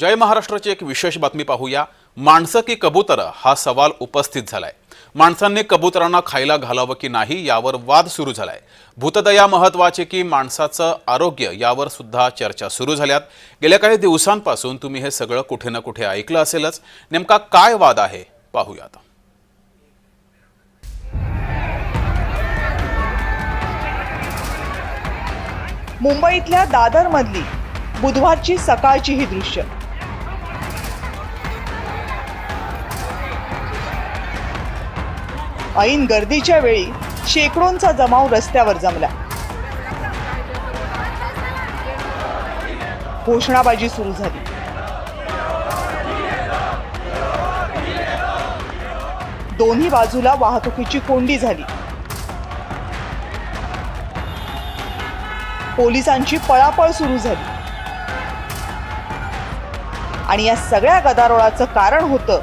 जय महाराष्ट्राची एक विशेष बातमी पाहूया. माणसं की कबूतर? हा सवाल उपस्थित झालाय. माणसांनी कबुतरांना खायला घालावं की नाही यावर वाद सुरू झालाय. भूतदया महत्त्वाचे की माणसाचं आरोग्य यावर सुद्धा चर्चा सुरू झाल्यात. गेल्या काही दिवसांपासून तुम्ही हे सगळं कुठे ना कुठे ऐकलं असेलच. नेमका काय वाद आहे? पाहूयात मुंबईतल्या दादरमधली बुधवारची सकाळची ही दृश्य. ऐन गर्दीच्या वेळी शेकडोंचा जमाव रस्त्यावर जमला. घोषणाबाजी सुरू झाली. दोन्ही बाजूला वाहतुकीची कोंडी झाली. पोलिसांची पळापळ सुरू झाली. आणि या सगळ्या गदारोळाचं कारण होतं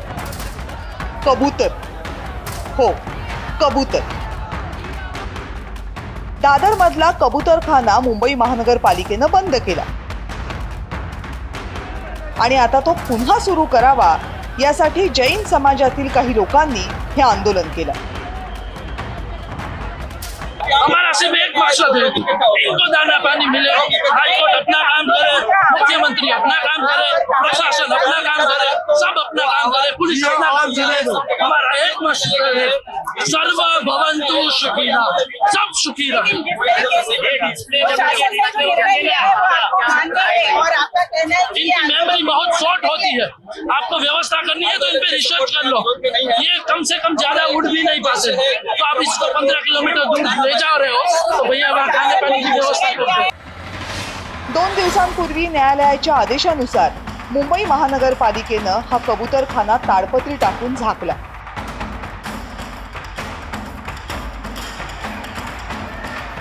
कबूतर. हो कबूतर. दादर मधला कबूतरखाना मुंबई महानगरपालिकेनं बंद केला. आणि आता तो पुन्हा सुरू करावा यासाठी जैन समाजातील काही लोकांनी हे आंदोलन केलं. हमारा सिर्फ एक मकसद है इनको दाना पानी मिले. हाईकोर्ट अपना काम करे. मुख्यमंत्री अपना काम करे. प्रशासन अपना काम करे. सब पुलिस हमारा एक मकसद है। सर्व भवंतु सुखीना सब सुखी रहे इनकी मेमोरी बहुत शॉर्ट होती है। आपको व्यवस्था करनी है तो इन पे रिसर्च कर लो। ये कम से कम ज़्यादा उड़ भी नहीं पाते। तो आप इसको पंद्रह किलोमीटर दूर ले जा रहे हो तो भैया वहाँ खाने पानी की व्यवस्था कर। दो दोन दिवसांपूर्वी न्यायालयाच्या आदेशानुसार मुंबई महानगरपालिकेनं हा कबूतरखाना ताडपत्री टाकून झाकला.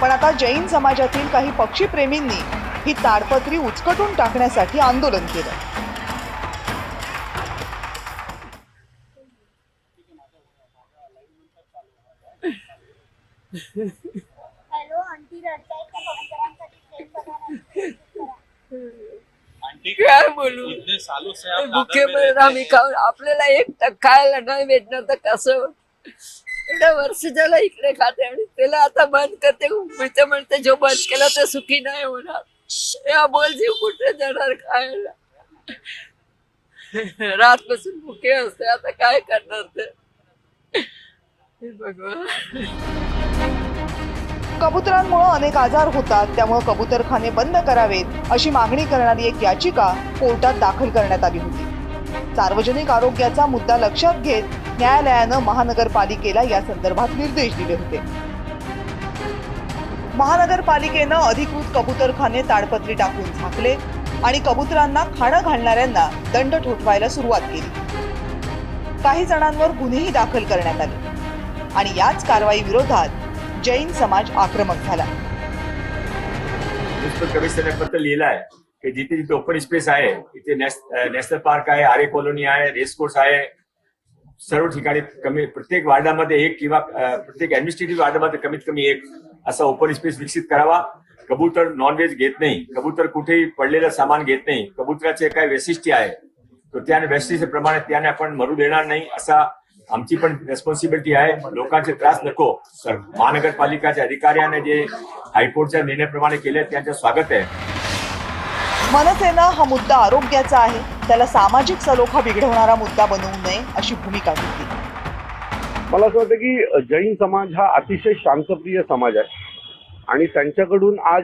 पण आता जैन समाजातील काही पक्षीप्रेमींनी ही ताडपत्री उचकटून टाकण्यासाठी आंदोलन केलं. हॅलो आंटी रडताय का काय बोलू. भुकेमध्ये आम्ही खाऊन आपल्याला एक खायला नाही भेटणार तर कसं? एवढ्या वर्ष झाला इकडे खाते आणि त्याला आता बंद करते. म्हणते म्हणते जो बंद केला ते सुखी नाही होणार. या बोल जीव कुठे जाणार खायला? रात पासून भुके असते. आता काय करणार ते? हे भगवान. कबुतरांमुळे अनेक आजार होतात त्यामुळे कबुतरखाने बंद करावेत अशी मागणी करणारी एक याचिका कोर्टात दाखल करण्यात आली होती. सार्वजनिक आरोग्याचा मुद्दा लक्षात घेत न्यायालयानं महानगरपालिकेला या संदर्भात निर्देश दिले होते. महानगरपालिकेनं अधिकृत कबुतरखाने ताडपत्री टाकून झाकले आणि कबुतरांना खाणं घालणाऱ्यांना दंड ठोठवायला सुरुवात केली. काही जणांवर गुन्हेही दाखल करण्यात आले. आणि याच कारवाई विरोधात जैन समाज आक्रमक झाला. म्युन्सिपल कमिशनर लिहिलं आहे की जिथे जिथे ओपन स्पेस आहे तिथे नॅशनल पार्क आहे आरे कॉलनी आहे रेस कोर्स आहे सर्व ठिकाणी कमी प्रत्येक वार्डामध्ये एक किंवा प्रत्येक ऍडमिनिस्ट्रेटिव्ह वार्डामध्ये कमीत कमी एक असा ओपन स्पेस विकसित करावा. कबूतर नॉनव्हेज घेत नाही. कबूतर कुठेही पडलेलं सामान घेत नाही. कबूतराचे काय वैशिष्ट्य आहे. तर त्या वैशिष्ट्याप्रमाणे त्याने आपण मरू देणार नाही असा आमची पण रेस्पॉन्सिबिलिटी आहे. लोकांचे त्रास नको. तर महानगरपालिकाच्या अधिकाऱ्याने जे हायकोर्टच्या निर्णयाप्रमाणे केले त्यांचं स्वागत आहे. मनसेनं हा मुद्दा आरोग्याचा आहे. त्याला सामाजिक सलोखा बिघडवणारा मुद्दा बनवू नये अशी भूमिका घेतली. मला असं वाटतं की जैन समाज हा अतिशय शांतप्रिय समाज आहे. आणि त्यांच्याकडून आज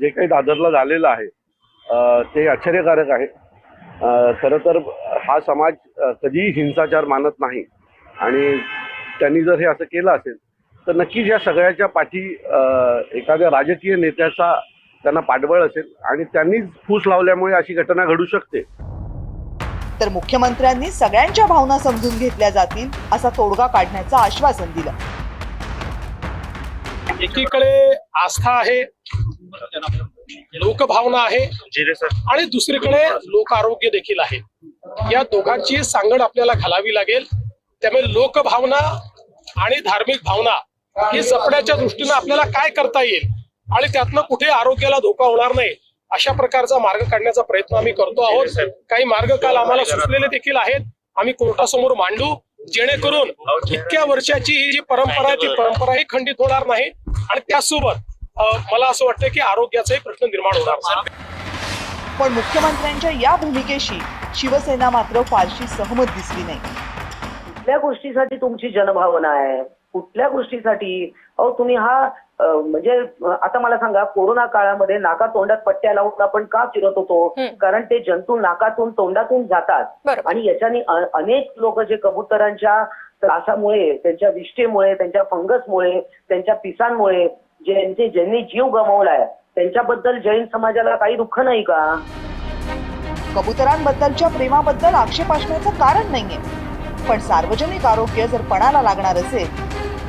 जे काही दादरला झालेलं आहे ते आश्चर्यकारक आहे. खरं तर हा समाज कधीही हिंसाचार मानत नाही. आणि त्यांनी जर हे असं केलं असेल तर नक्कीच या सगळ्याच्या पाठी अ, एखाद्या राजकीय नेत्याचा त्यांना पाठबळ असेल आणि त्यांनीच फूस लावल्यामुळे अशी घटना घडू शकते. तर मुख्यमंत्र्यांनी सगळ्यांच्या भावना समजून घेतल्या जातील असा तोडगा काढण्याचं आश्वासन दिलं. एकीकडे आस्था आहे लोकभावना आहे आणि दुसरीकडे लोक आरोग्य देखील आहे. या दोघांची सांगड आपल्याला घालावी लागेल. त्यामुळे लोकभावना आणि धार्मिक भावना ही जपण्याच्या दृष्टीनं आपल्याला काय करता येईल आणि त्यातनं कुठे आरोग्याला धोका होणार नाही अशा प्रकारचा मार्ग काढण्याचा प्रयत्न आम्ही करतो आहोत. काही मार्ग काल आम्हाला सुचलेले देखील आहेत. आम्ही कोर्टासमोर मांडू. जेणेकरून इतक्या वर्षाची ही जी परंपरा आहे ती परंपराही खंडित होणार नाही आणि त्यासोबत मला असं वाटतं की आरोग्याचाही प्रश्न निर्माण होणार. पण मुख्यमंत्र्यांच्या या भूमिकेशी शिवसेना मात्र फारशी सहमत दिसली नाही. कुठल्या गोष्टीसाठी तुमची जनभावना आहे? कुठल्या गोष्टीसाठी? अहो तुम्ही हा म्हणजे आता मला सांगा कोरोना काळामध्ये नाका तोंडात पट्ट्या लावून आपण का फिरत होतो? कारण ते जंतू नाकातून तोंडातून जातात. आणि याच्याने अनेक लोक जे कबुतरांच्या त्रासामुळे त्यांच्या विष्ठेमुळे त्यांच्या फंगसमुळे त्यांच्या पिसांमुळे ज्यांचे ज्यांनी जीव गमावलाय त्यांच्याबद्दल जैन समाजाला काही दुःख नाही का? कबुतरांबद्दलच्या प्रेमाबद्दल आक्षेप असण्याचं कारण नाहीये. पण सार्वजनिक आरोग्य जर पणाला लागणार असेल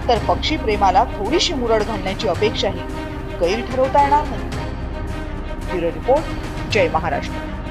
तर पक्षी प्रेमाला थोडीशी मुरड घालण्याची अपेक्षाही गैर ठरवता येणार नाही. ब्युरो रिपोर्ट जय महाराष्ट्र.